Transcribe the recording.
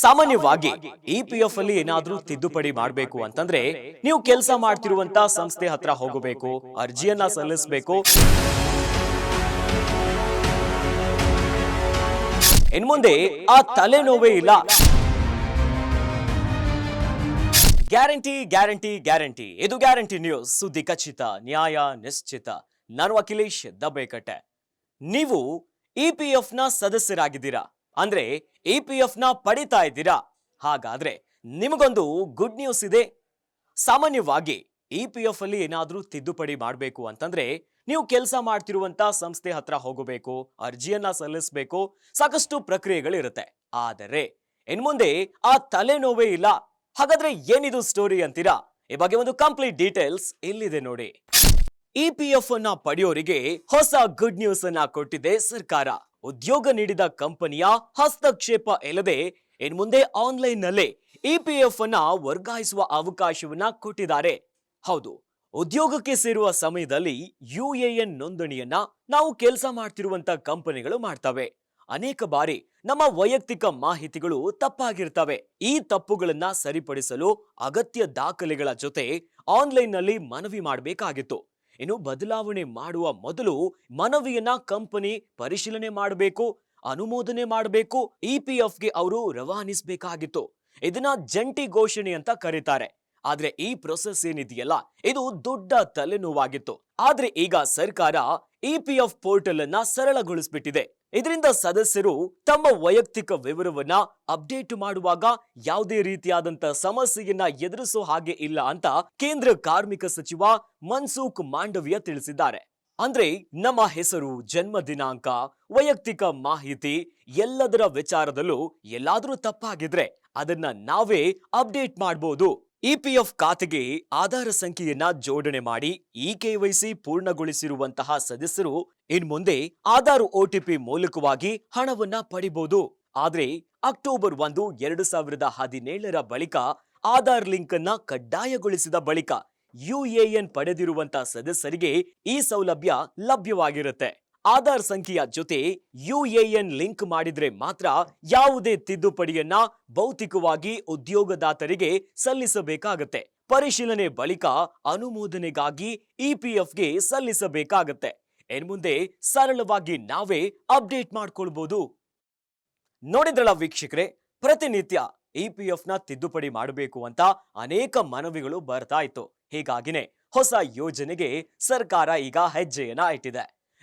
ಸಾಮಾನ್ಯವಾಗಿ E P F ಅಲ್ಲಿ ಏನಾದ್ರೂ ತಿದ್ದುಪಡಿ ಮಾಡಬೇಕು ಅಂತಂದ್ರೆ ನೀವು ಕೆಲಸ ಮಾಡ್ತಿರುವಂತ ಸಂಸ್ಥೆ ಹತ್ರ ಹೋಗಬೇಕು, ಅರ್ಜಿಯನ್ನ ಸಲ್ಲಿಸಬೇಕು. ಇನ್ಮುಂದೆ ಆ ತಲೆನೋವೇ ಇಲ್ಲ. Guarantee guarantee guarantee. ಇದು ಗ್ಯಾರಂಟಿ ನ್ಯೂಸ್. ಸುದ್ದಿ ಖಚಿತ, ನ್ಯಾಯ ನಿಶ್ಚಿತ. ನಾನು ಅಖಿಲೇಶ್ ದಬ್ಬೆಕಟ್ಟೆ ನೀವು ಇ ಪಿ ಎಫ್ನ ಸದಸ್ಯರಾಗಿದ್ದೀರಾ? ಅಂದ್ರೆ ಇ ಪಿ ಎಫ್ನ ಪಡಿತಾ ಇದ್ದೀರಾ? ಹಾಗಾದ್ರೆ ನಿಮಗೊಂದು ಗುಡ್ ನ್ಯೂಸ್ ಇದೆ. ಸಾಮಾನ್ಯವಾಗಿ ಇ ಪಿ ಎಫ್ ಅಲ್ಲಿ ಏನಾದ್ರೂ ತಿದ್ದುಪಡಿ ಮಾಡಬೇಕು ಅಂತಂದ್ರೆ ನೀವು ಕೆಲಸ ಮಾಡ್ತಿರುವಂತ ಸಂಸ್ಥೆ ಹತ್ರ ಹೋಗಬೇಕು, ಅರ್ಜಿಯನ್ನ ಸಲ್ಲಿಸಬೇಕು, ಸಾಕಷ್ಟು ಪ್ರಕ್ರಿಯೆಗಳಿರುತ್ತೆ. ಆದರೆ ಇನ್ಮುಂದೆ ಆ ತಲೆನೋವೇ ಇಲ್ಲ. ಹಾಗಾದ್ರೆ ಏನಿದು ಸ್ಟೋರಿ ಅಂತೀರಾ? ಈ ಬಗ್ಗೆ ಒಂದು ಕಂಪ್ಲೀಟ್ ಡೀಟೇಲ್ಸ್ ಇಲ್ಲಿದೆ ನೋಡಿ. ಇ ಪಿ ಎಫ್ ಅನ್ನ ಪಡೆಯೋರಿಗೆ ಹೊಸ ಗುಡ್ ನ್ಯೂಸ್ ಅನ್ನ ಕೊಟ್ಟಿದೆ ಸರ್ಕಾರ. ಉದ್ಯೋಗ ನೀಡಿದ ಕಂಪನಿಯ ಹಸ್ತಕ್ಷೇಪ ಇಲ್ಲದೆ ಇನ್ಮುಂದೆ ಆನ್ಲೈನ್ ನಲ್ಲೇ ಇಪಿಎಫ್ ಅನ್ನ ವರ್ಗಾಯಿಸುವ ಅವಕಾಶವನ್ನ ಕೊಟ್ಟಿದ್ದಾರೆ. ಹೌದು, ಉದ್ಯೋಗಕ್ಕೆ ಸೇರುವ ಸಮಯದಲ್ಲಿ ಎನ್ ನೋಂದಣಿಯನ್ನ ನಾವು ಕೆಲಸ ಮಾಡ್ತಿರುವಂತ ಕಂಪನಿಗಳು ಮಾಡ್ತವೆ. ಅನೇಕ ಬಾರಿ ನಮ್ಮ ವೈಯಕ್ತಿಕ ಮಾಹಿತಿಗಳು ತಪ್ಪಾಗಿರ್ತವೆ. ಈ ತಪ್ಪುಗಳನ್ನ ಸರಿಪಡಿಸಲು ಅಗತ್ಯ ದಾಖಲೆಗಳ ಜೊತೆ ಆನ್ಲೈನ್ನಲ್ಲಿ ಮನವಿ ಮಾಡಬೇಕಾಗಿತ್ತು. ಇನ್ನು ಬದಲಾವಣೆ ಮಾಡುವ ಮೊದಲು ಮನವಿಯನ್ನ ಕಂಪನಿ ಪರಿಶೀಲನೆ ಮಾಡಬೇಕು, ಅನುಮೋದನೆ ಮಾಡಬೇಕು, ಇ ಪಿ ಎಫ್ಗೆ ಅವರು ರವಾನಿಸಬೇಕಾಗಿತ್ತು. ಇದನ್ನ ಜಂಟಿ ಘೋಷಣೆ ಅಂತ ಕರೀತಾರೆ. ಆದ್ರೆ ಈ ಪ್ರೊಸೆಸ್ ಏನಿದೆಯಲ್ಲ, ಇದು ದೊಡ್ಡ ತಲೆನೋವಾಗಿತ್ತು. ಆದ್ರೆ ಈಗ ಸರ್ಕಾರ ಇ ಪಿ ಎಫ್ ಪೋರ್ಟಲ್ ಅನ್ನ ಸರಳಗೊಳಿಸ್ಬಿಟ್ಟಿದೆ. ಇದರಿಂದ ಸದಸ್ಯರು ತಮ್ಮ ವೈಯಕ್ತಿಕ ವಿವರವನ್ನ ಅಪ್ಡೇಟ್ ಮಾಡುವಾಗ ಯಾವುದೇ ರೀತಿಯಾದಂತ ಸಮಸ್ಯೆಯನ್ನ ಎದುರಿಸೋ ಹಾಗೆ ಇಲ್ಲ ಅಂತ ಕೇಂದ್ರ ಕಾರ್ಮಿಕ ಸಚಿವ ಮನ್ಸುಖ್ ಮಾಂಡವಿಯ ತಿಳಿಸಿದ್ದಾರೆ. ಅಂದ್ರೆ ನಮ್ಮ ಹೆಸರು, ಜನ್ಮ ದಿನಾಂಕ, ವೈಯಕ್ತಿಕ ಮಾಹಿತಿ ಎಲ್ಲದರ ವಿಚಾರದಲ್ಲೂ ಎಲ್ಲಾದ್ರೂ ತಪ್ಪಾಗಿದ್ರೆ ಅದನ್ನ ನಾವೇ ಅಪ್ಡೇಟ್ ಮಾಡಬಹುದು ಇಪಿಎಫ್ ಖಾತೆಗೆ ಆಧಾರ ಸಂಖ್ಯೆಯನ್ನ ಜೋಡಣೆ ಮಾಡಿ ಇ ಕೆವೈಸಿ ಪೂರ್ಣಗೊಳಿಸಿರುವಂತಹ ಸದಸ್ಯರು ಇನ್ಮುಂದೆ ಆಧಾರ್ ಒಟಿಪಿ ಮೂಲಕವಾಗಿ ಹಣವನ್ನ ಪಡಿಬಹುದು ಆದ್ರೆ ಅಕ್ಟೋಬರ್ ಒಂದು, ಎರಡು ಸಾವಿರದ ಹದಿನೇಳರ ಬಳಿಕ ಆಧಾರ್ ಲಿಂಕ್ ಅನ್ನ ಕಡ್ಡಾಯಗೊಳಿಸಿದ ಬಳಿಕ ಯುಎಎನ್ ಪಡೆದಿರುವಂತಹ ಸದಸ್ಯರಿಗೆ ಈ ಸೌಲಭ್ಯ ಲಭ್ಯವಾಗಿರುತ್ತೆ. ಆಧಾರ್ ಸಂಖ್ಯೆಯ ಜೊತೆ ಯುಎಎನ್ ಲಿಂಕ್ ಮಾಡಿದ್ರೆ ಮಾತ್ರ ಯಾವುದೇ ತಿದ್ದುಪಡಿಯನ್ನ ಭೌತಿಕವಾಗಿ ಉದ್ಯೋಗದಾತರಿಗೆ ಸಲ್ಲಿಸಬೇಕಾಗತ್ತೆ. ಪರಿಶೀಲನೆ ಬಳಿಕ ಅನುಮೋದನೆಗಾಗಿ ಇಪಿಎಫ್ಗೆ ಸಲ್ಲಿಸಬೇಕಾಗತ್ತೆ. ಇನ್ಮುಂದೆ ಸರಳವಾಗಿ ನಾವೇ ಅಪ್ಡೇಟ್ ಮಾಡ್ಕೊಳ್ಬಹುದು ನೋಡಿದ್ರಲ್ಲ ವೀಕ್ಷಕರೇ, ಪ್ರತಿನಿತ್ಯ ಇಪಿಎಫ್ನ ತಿದ್ದುಪಡಿ ಮಾಡಬೇಕು ಅಂತ ಅನೇಕ ಮನವಿಗಳು ಬರ್ತಾ ಇತ್ತು. ಹೀಗಾಗಿನೇ ಹೊಸ ಯೋಜನೆಗೆ ಸರ್ಕಾರ ಈಗ ಹೆಜ್ಜೆಯನ್ನ ಇಟ್ಟಿದೆ.